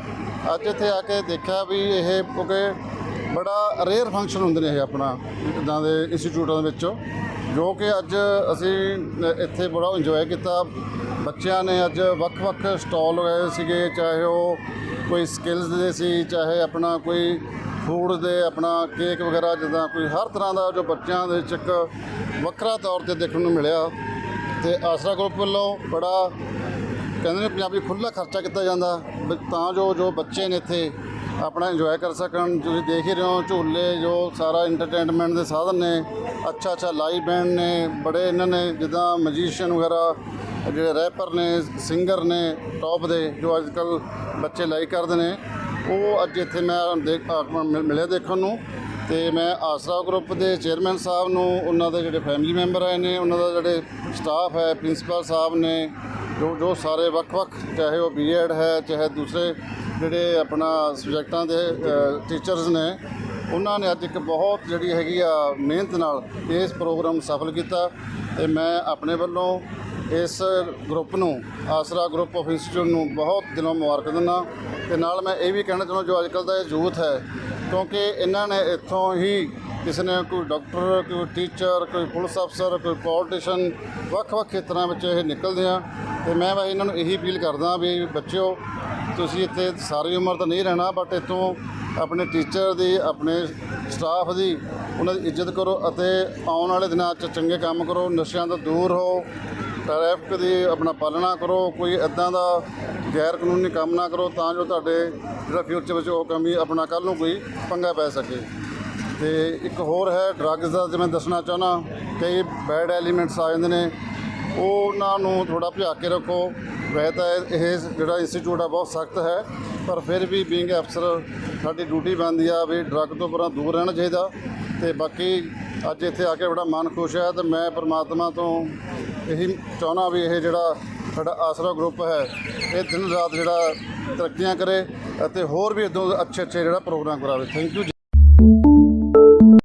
ਅੱਜ ਇੱਥੇ ਆ ਕੇ ਦੇਖਿਆ ਵੀ ਇਹ ਕਿਉਂਕਿ ਬੜਾ ਰੇਅਰ ਫੰਕਸ਼ਨ ਹੁੰਦੇ ਨੇ ਇਹ ਆਪਣਾ ਇੱਦਾਂ ਦੇ ਇੰਸਟੀਚਿਊਟਾਂ ਦੇ ਵਿੱਚੋਂ, ਜੋ ਕਿ ਅੱਜ ਅਸੀਂ ਇੱਥੇ ਬੜਾ ਇੰਜੋਏ ਕੀਤਾ। ਬੱਚਿਆਂ ਨੇ ਅੱਜ ਵੱਖ-ਵੱਖ ਸਟਾਲ ਲਗਾਏ ਸੀਗੇ, ਚਾਹੇ ਉਹ ਕੋਈ ਸਕਿੱਲਸ ਦੇ ਸੀ, ਚਾਹੇ ਆਪਣਾ ਕੋਈ ਫੂਡ ਦੇ, ਆਪਣਾ ਕੇਕ ਵਗੈਰਾ ਜਿੱਦਾਂ ਕੋਈ ਹਰ ਤਰ੍ਹਾਂ ਦਾ ਜੋ ਬੱਚਿਆਂ ਦੇ ਵਿੱਚ ਇੱਕ ਵੱਖਰਾ ਤੌਰ ਤੇ ਦੇਖਣ ਨੂੰ ਮਿਲਿਆ। ਤੇ ਆਸਰਾ ਗਰੁੱਪ ਵੱਲੋਂ ਬੜਾ ਕਹਿੰਦੇ ਨੇ ਪੰਜਾਬੀ ਖੁੱਲ੍ਹਾ ਖਰਚਾ ਕੀਤਾ ਜਾਂਦਾ। ਵੀ ਤਾਂ ਜੋ ਜੋ ਬੱਚੇ ਨੇ ਇੱਥੇ ਆਪਣਾ ਇੰਜੋਏ ਕਰ ਸਕਣ। ਤੁਸੀਂ ਦੇਖ ਹੀ ਰਹੇ ਹੋ ਝੂਲੇ, ਜੋ ਸਾਰਾ ਐਂਟਰਟੇਨਮੈਂਟ ਦੇ ਸਾਧਨ ਨੇ। ਅੱਛਾ ਅੱਛਾ ਲਾਈਵ ਬੈਂਡ ਨੇ, ਬੜੇ ਇਹਨਾਂ ਨੇ ਜਿੱਦਾਂ ਮਜੀਸ਼ੀਅਨ ਵਗੈਰਾ ਜਿਹੜੇ ਰੈਪਰ ਨੇ ਸਿੰਗਰ ਨੇ ਟੌਪ ਦੇ, ਜੋ ਅੱਜ ਕੱਲ ਬੱਚੇ ਲਾਈਕ ਕਰਦੇ ਨੇ, ਉਹ ਅੱਜ ਇੱਥੇ ਮੈਂ ਦੇਖ ਮਿਲਿਆ ਦੇਖਣ ਨੂੰ। ਤੇ ਮੈਂ ਆਸਰਾ ਗਰੁੱਪ ਦੇ ਚੇਅਰਮੈਨ ਸਾਹਿਬ ਨੂੰ, ਉਹਨਾਂ ਦੇ ਜਿਹੜੇ ਫੈਮਿਲੀ ਮੈਂਬਰ ਆਏ ਨੇ, ਉਹਨਾਂ ਦਾ ਜਿਹੜੇ ਸਟਾਫ ਹੈ ਪ੍ਰਿੰਸੀਪਲ ਸਾਹਿਬ ਨੇ, ਜੋ ਜੋ ਸਾਰੇ ਵੱਖ-ਵੱਖ, ਚਾਹੇ ਉਹ ਬੀਐਡ ਹੈ, ਚਾਹੇ ਦੂਸਰੇ ਜਿਹੜੇ ਆਪਣਾ ਸਬਜੈਕਟਾਂ ਦੇ ਟੀਚਰਸ ਨੇ, ਉਹਨਾਂ ਨੇ ਅੱਜ ਇੱਕ ਬਹੁਤ ਜਿਹੜੀ ਹੈਗੀ ਆ ਮਿਹਨਤ ਨਾਲ ਇਸ ਪ੍ਰੋਗਰਾਮ ਸਫਲ ਕੀਤਾ। ਤੇ ਮੈਂ ਆਪਣੇ ਵੱਲੋਂ ਇਸ ਗਰੁੱਪ ਨੂੰ, ਆਸਰਾ ਗਰੁੱਪ ਆਫ ਇੰਸਟੀਚਿਊਟ ਨੂੰ ਬਹੁਤ ਦਿਲੋਂ ਮੁਬਾਰਕ ਦਿੰਦਾ ਤੇ ਨਾਲ ਮੈਂ ਇਹ ਵੀ ਕਹਿਣਾ ਚਾਹੁੰਦਾ ਜੋ ਅੱਜ ਅੱਜਕੱਲ ਦਾ ਇਹ ਯੂਥ ਹੈ, ਕਿਉਂਕਿ ਇਹਨਾਂ ਨੇ ਇੱਥੋਂ ਹੀ ਕਿਸੇ ਨੇ ਕੋਈ ਡਾਕਟਰ, ਕੋਈ ਟੀਚਰ, ਕੋਈ ਪੁਲਿਸ ਅਫਸਰ, ਕੋਈ ਪੋਲੀਟੀਸ਼ੀਅਨ ਵੱਖ-ਵੱਖ ਖੇਤਰਾਂ ਵਿੱਚ ਇਹ ਨਿਕਲਦੇ ਆ ਤੇ ਮੈਂ ਬਸ ਇਹਨਾਂ ਨੂੰ ਇਹੀ ਅਪੀਲ ਕਰਦਾ ਵੀ ਬੱਚਿਓ, ਤੁਸੀਂ ਇੱਥੇ ਸਾਰੀ ਉਮਰ ਤਾਂ ਨਹੀਂ ਰਹਿਣਾ ਬਟ ਇੱਥੋਂ ਆਪਣੇ ਟੀਚਰ ਦੀ, ਆਪਣੇ ਸਟਾਫ ਦੀ ਉਹਨਾਂ ਦੀ ਇੱਜ਼ਤ ਕਰੋ ਅਤੇ ਆਉਣ ਵਾਲੇ ਦਿਨਾਂ 'ਚ ਚੰਗੇ ਕੰਮ ਕਰੋ, ਨਸ਼ਿਆਂ ਤੋਂ ਦੂਰ ਹੋ ਟ੍ਰੈਫਿਕ ਦੀ ਆਪਣਾ ਪਾਲਣਾ ਕਰੋ, ਕੋਈ ਇਦਾਂ ਦਾ ਗੈਰ ਕਾਨੂੰਨੀ ਕੰਮ ਨਾ ਕਰੋ, ਤਾਂ ਜੋ ਤੁਹਾਡੇ ਜਿਹੜਾ ਫਿਊਚਰ ਵਿੱਚ ਉਹ ਕਮੀ ਆਪਣਾ ਕੱਲ ਨੂੰ ਕੋਈ ਪੰਗਾ ਪੈ ਸਕੇ। ਤੇ ਇੱਕ ਹੋਰ ਹੈ ਡਰੱਗਸ ਦਾ ਜਿਵੇਂ ਦੱਸਣਾ ਚਾਹੁੰਦਾ, ਕਈ ਬੈਡ ਐਲੀਮੈਂਟਸ ਆ ਜਾਂਦੇ ਨੇ, ਉਹਨਾਂ ਨੂੰ ਥੋੜਾ ਭਜਾ ਕੇ ਰੱਖੋ। ਵੈਸੇ ਤਾਂ ਇਹ ਇਹ ਜਿਹੜਾ ਇੰਸਟੀਚਿਊਟ ਆ, ਬਹੁਤ ਸਖਤ ਹੈ, ਪਰ ਫਿਰ ਵੀ ਬੀਇੰਗ ਅਫਸਰ ਸਾਡੀ ਡਿਊਟੀ ਬਣਦੀ ਆ ਵੀ ਡਰੱਗ ਤੋਂ ਪਰਾਂ ਦੂਰ ਰਹਿਣਾ ਚਾਹੀਦਾ। ਤੇ ਬਾਕੀ ਅੱਜ ਇੱਥੇ ਆ ਕੇ ਬੜਾ ਮਨ ਖੁਸ਼ ਹੈ ਤੇ ਮੈਂ ਪਰਮਾਤਮਾ ਤੋਂ ਇਹੀ ਚਾਹੁੰਦਾ ਵੀ ਇਹ ਜਿਹੜਾ ਸਾਡਾ ਆਸਰਾ ਗਰੁੱਪ ਹੈ, ਇਹ ਦਿਨ ਰਾਤ ਜਿਹੜਾ ਤਰੱਕੀਆਂ ਕਰੇ ਅਤੇ ਹੋਰ ਵੀ ਇਦੋਂ ਅੱਛੇ ਅੱਛੇ ਜਿਹੜਾ ਪ੍ਰੋਗਰਾਮ ਕਰਾਵੇ। Thank you